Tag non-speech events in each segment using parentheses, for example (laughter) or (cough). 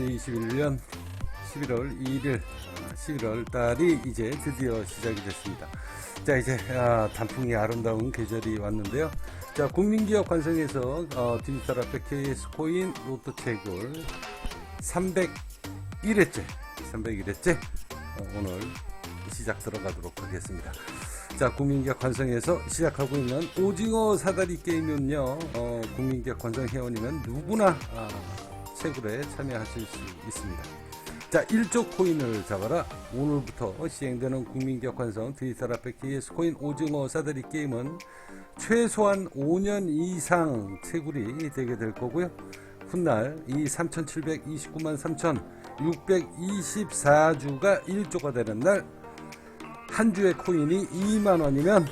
2021년 11월 2일, 11월 달이 이제 드디어 시작이 됐습니다. 자, 이제 아, 단풍이 아름다운 계절이 왔는데요. 자, 국민기업 관성에서 어, 디지털 아페 KS 코인 로또 채굴 301회째, 301회째 어, 오늘 시작 들어가도록 하겠습니다. 자, 국민기업 관성에서 시작하고 있는 오징어 사다리 게임은요, 어, 국민기업 관성 회원이면 누구나 아, 채굴에 참여하실 수 있습니다. 자, 1조 코인을 잡아라. 오늘부터 시행되는 국민기업 관성 디지털 아페 KS 코인 오징어 사다리 게임은 최소한 5년 이상 채굴이 되게 될 거고요. 훗날 이 3,729만 3,624주가 1조가 되는 날 한 주의 코인이 2만 원이면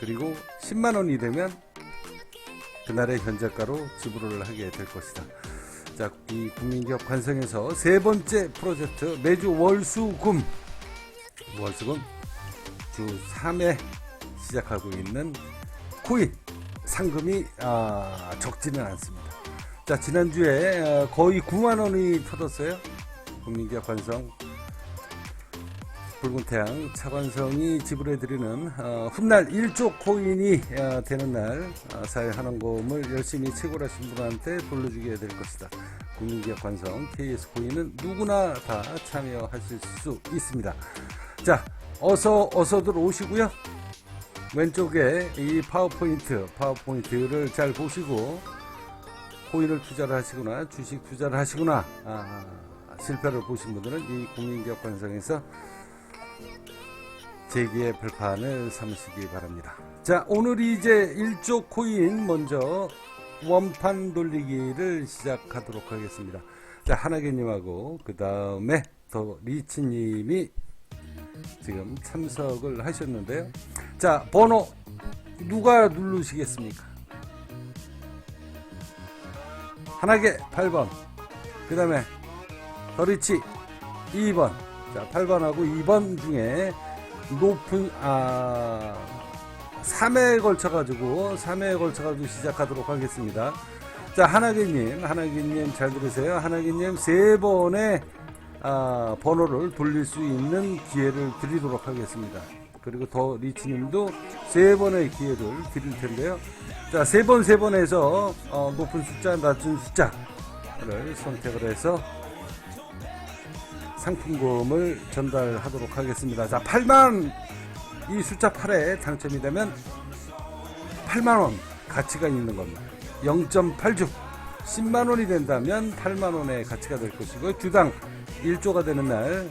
그리고 10만 원이 되면 그날의 현재가로 지불을 하게 될 것이다. 자, 이 국민기업 관성에서 세 번째 프로젝트 매주 월수금 월수금 주 3회 시작하고 있는 코인 상금이 아, 적지는 않습니다. 자, 지난주에 어, 거의 9만 원이 터졌어요. 국민기업 관성 붉은 태양 차관성이 지불해드리는 어, 훗날 1조 코인이 어, 되는 날 어, 사회환원금을 열심히 채굴하신 분한테 돌려주게 될 것이다. 국민기업 관성 KS 코인은 누구나 다 참여하실 수 있습니다. 자, 어서 어서들 오시고요. 왼쪽에 이 파워포인트, 파워포인트를 잘 보시고 코인을 투자를 하시거나 주식 투자를 하시거나 아, 실패를 보신 분들은 이 국민기업 관성에서 제기의 벌판을 삼으시기 바랍니다. 자, 오늘 이제 1조 코인 먼저 원판 돌리기를 시작하도록 하겠습니다. 자, 하나개님하고 그 다음에 더 리치님이 지금 참석을 하셨는데요. 자, 번호 누가 누르시겠습니까? 하나개 8번. 그 다음에 더리치 2번. 자, 8번하고 2번 중에 높은 아 3회에 걸쳐 가지고 3회에 걸쳐 가지고 시작하도록 하겠습니다. 자, 하나기님, 하나기님 잘 들으세요. 하나기님 세 번의 아, 번호를 돌릴 수 있는 기회를 드리도록 하겠습니다. 그리고 더 리치님도 세 번의 기회를 드릴 텐데요. 자, 세 번, 세 번에서 어, 높은 숫자, 낮은 숫자를 선택을 해서 상품금을 전달하도록 하겠습니다. 자, 8만 이 숫자 8에 당첨이 되면 8만 원 가치가 있는 겁니다. 0.8주 10만 원이 된다면 8만 원의 가치가 될 것이고 주당 1조가 되는 날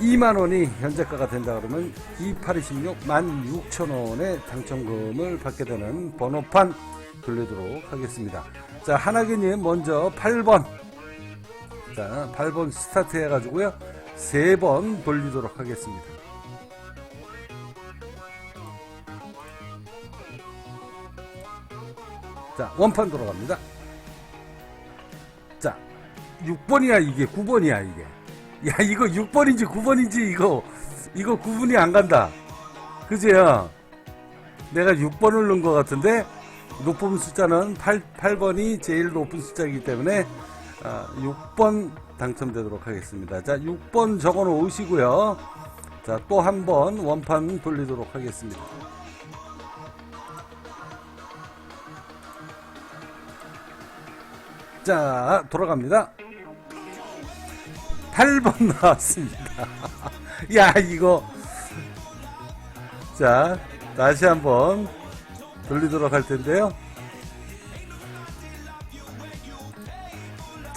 2만 원이 현재가가 된다 그러면 2826 16,000원의 당첨금을 받게 되는 번호판 돌리도록 하겠습니다. 자, 하나기님 먼저 8번 자, 8번 스타트 해가지고요. 3번 돌리도록 하겠습니다. 자, 원판 돌아갑니다. 자, 6번이야, 이게. 9번이야, 이게. 야, 이거 6번인지 9번인지, 이거, 이거 구분이 안 간다. 그지요? 내가 6번을 넣은 것 같은데, 높은 숫자는 8, 8번이 제일 높은 숫자이기 때문에, 아, 6번 당첨되도록 하겠습니다. 자, 6번 적어 놓으시고요. 자, 또 한 번 원판 돌리도록 하겠습니다. 자, 돌아갑니다. 8번 (laughs) 나왔습니다. (laughs) 야, 이거. 자, 다시 한번 돌리도록 할 텐데요.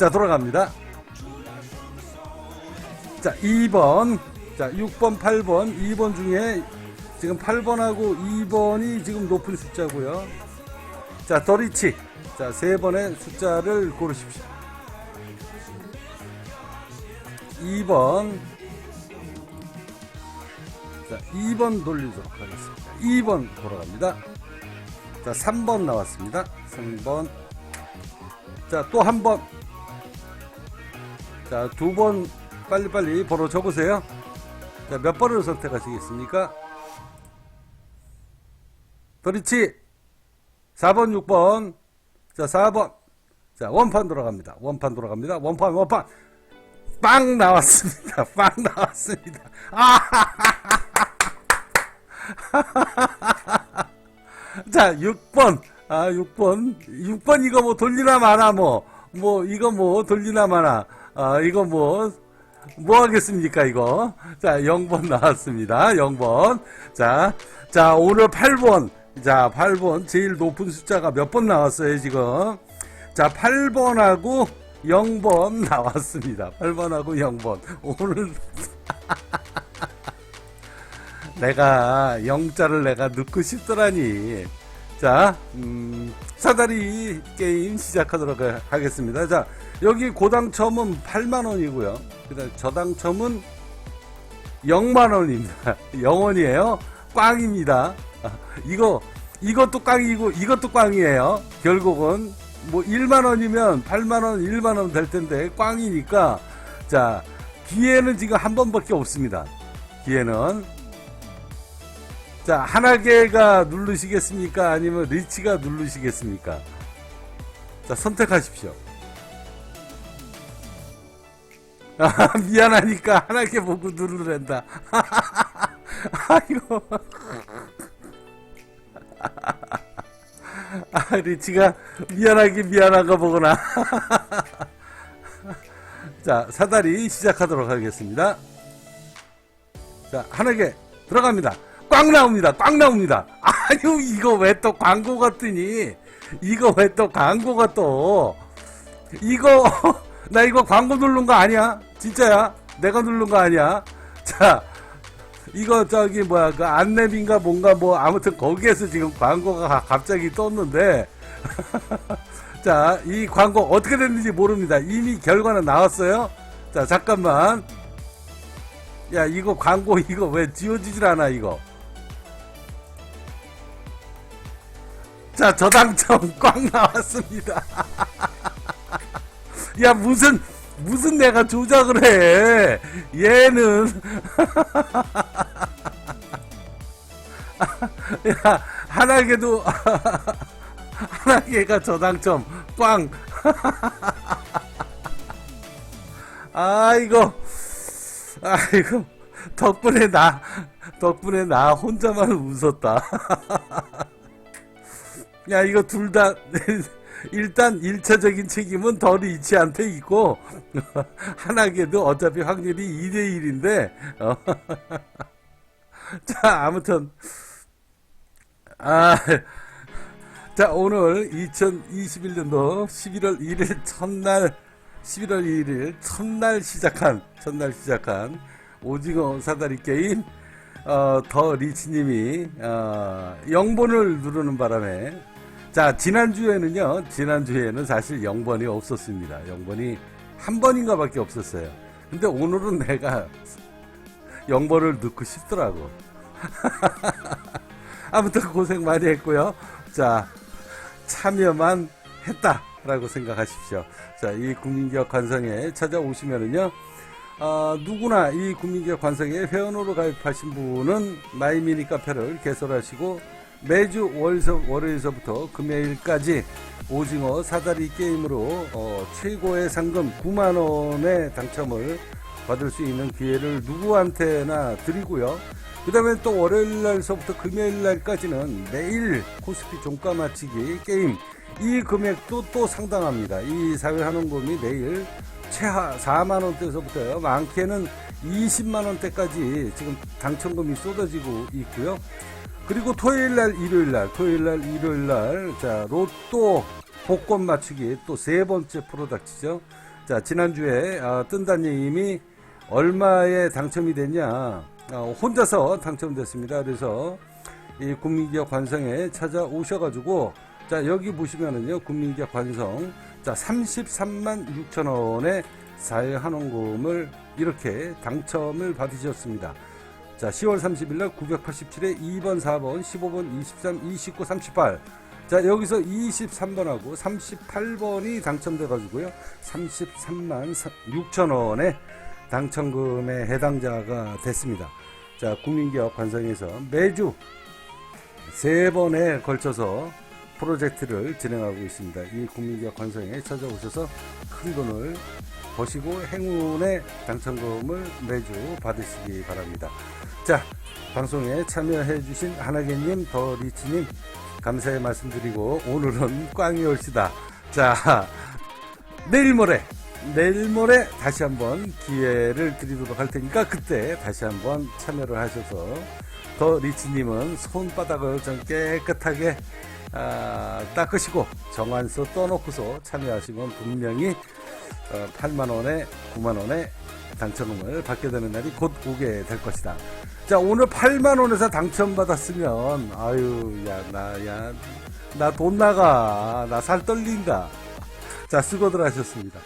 자, 돌아갑니다. 자, 2번. 자, 6번, 8번. 2번 중에 지금 8번하고 2번이 지금 높은 숫자고요. 자, 더리치. 자, 세 번의 숫자를 고르십시오. 2번. 자, 2번 돌리도록 하겠습니다. 2번 돌아갑니다. 자, 3번 나왔습니다. 3번. 자, 또 한 번. 자, 두 번 빨리빨리 번호 적으세요. 자, 몇 번을 선택하시겠습니까? 더리치 4번, 6번. 자, 4번. 자, 원판 돌아갑니다. 원판 돌아갑니다. 원판, 원판. 빵 나왔습니다. (laughs) 빵 나왔습니다. (laughs) 아! 자, 6번. 아, 6번. 6번 이거 뭐 돌리나 마나 뭐. 뭐, 이거 뭐 돌리나 마나. 아, 이거 뭐. 뭐 하겠습니까, 이거? 자, 0번 나왔습니다. 0번. 자, 자, 오늘 8번. 자, 8번. 제일 높은 숫자가 몇 번 나왔어요, 지금? 자, 8번하고 0번 (laughs) 나왔습니다. 8번하고 0번. 오늘 (laughs) 내가 영자를 내가 넣고 싶더라니. 자, 음, 사다리 게임 시작하도록 하- 하겠습니다. 자, 여기 고당첨은 8만원이고요. 그 다음 저당첨은 0만원입니다. 0원이에요. (laughs) 꽝입니다. 아, 이거, 이것도 꽝이고, 이것도 꽝이에요. 결국은, 뭐, 1만원이면 8만원, 1만원 될 텐데, 꽝이니까, 자, 기회는 지금 한 번밖에 없습니다. 기회는. 자, 하나개가 누르시겠습니까? 아니면 리치가 누르시겠습니까? 자, 선택하십시오. 아, (laughs) 미안하니까 하나개 보고 누르란다. (laughs) 아이고. (laughs) 아, 리치가 미안하게 미안한가 보구나. 자, 사다리 시작하도록 하겠습니다. 자, 하나개 들어갑니다. 꽝 나옵니다. 꽝 나옵니다. (laughs) 아유, 이거 왜 또 광고 같더니, 이거 왜 또 광고가 또, 이거, (laughs) 나 이거 광고 누른 거 아니야? 진짜야? 내가 누른 거 아니야? (laughs) 자, 이거 저기 뭐야, 그 안내빈가 뭔가 뭐, 아무튼 거기에서 지금 광고가 가- 갑자기 떴는데, 자, 이 광고 어떻게 됐는지 모릅니다. 이미 결과는 나왔어요. 자, 잠깐만. 야, 이거 광고 이거 왜 지워지질 않아, 이거. 자, 저당첨 꽝 나왔습니다. (laughs) 야, 무슨, 무슨 내가 조작을 해. 얘는. (laughs) 야, 하나개도, (laughs) 하나개가 저당첨 꽝. 아이고. 아이고. 덕분에 나, 덕분에 나 혼자만 웃었다. 야, 이거 둘 다, (laughs) 일단 1차적인 책임은 더 리치한테 있고, 하나게도 어차피 확률이 2대1인데, 어. (laughs) 자, 아무튼, 아, (laughs) 자, 오늘 2021년도 11월 1일 첫날, 11월 1일 첫날 시작한, 첫날 시작한 오징어 사다리 게임, 어, 더 리치님이, 어, 0번을 누르는 바람에, 자, 지난주에는요, 지난주에는 사실 0번이 없었습니다. 0번이 한 번인가 밖에 없었어요. 근데 오늘은 내가 0번을 넣고 싶더라고. (laughs) 아무튼 고생 많이 했고요. 자, 참여만 했다라고 생각하십시오. 자, 이 국민기업 관성에 찾아오시면은요, 어, 누구나 이 국민기업 관성에 회원으로 가입하신 분은 마이미니 카페를 개설하시고 매주 월서, 월요일서부터 금요일까지 오징어 사다리 게임으로 어, 최고의 상금 9만원의 당첨을 받을 수 있는 기회를 누구한테나 드리고요. 그 다음에 또 월요일 날서부터 금요일 날까지는 매일 코스피 종가 맞히기 게임 이 금액도 또 상당합니다. 이 사회한원금이 매일 최하 4만원대에서부터요. 많게는 20만원대까지 지금 당첨금이 쏟아지고 있고요. 그리고 토요일 날, 일요일 날, 토요일 날, 일요일 날, 자, 로또 복권 맞추기 또 세 번째 프로덕트죠. 자, 지난주에, 아, 뜬다님이 얼마에 당첨이 됐냐, 어, 혼자서 당첨됐습니다. 그래서 이 국민기업 관성에 찾아오셔가지고, 자, 여기 보시면은요, 국민기업 관성, 자, 33만 6천 원의 사회한원금을 이렇게 당첨을 받으셨습니다. 자, 10월 30일 날 987에 2번, 4번, 15번, 23, 29, 38. 자, 여기서 23번하고 38번이 당첨돼 가지고요. 33만 6천 원의 당첨금의 해당자가 됐습니다. 자, 국민기업 관성에서 매주 세 번에 걸쳐서 프로젝트를 진행하고 있습니다. 이 국민기업 관성에 찾아오셔서 큰 돈을 버시고 행운의 당첨금을 매주 받으시기 바랍니다. 자, 방송에 참여해주신 하나개님, 더 리치님, 감사의 말씀드리고, 오늘은 꽝이 올시다. 자, 내일 모레, 내일 모레 다시 한번 기회를 드리도록 할 테니까, 그때 다시 한번 참여를 하셔서, 더 리치님은 손바닥을 좀 깨끗하게 아, 닦으시고 정한서 떠놓고서 참여하시면 분명히 어, 8만원에 9만원에 당첨금을 받게 되는 날이 곧 오게 될 것이다. 자, 오늘 8만원에서 당첨받았으면, 아유, 야, 나, 야, 나 돈 나가. 나 살 떨린다. 자, 수고들 하셨습니다.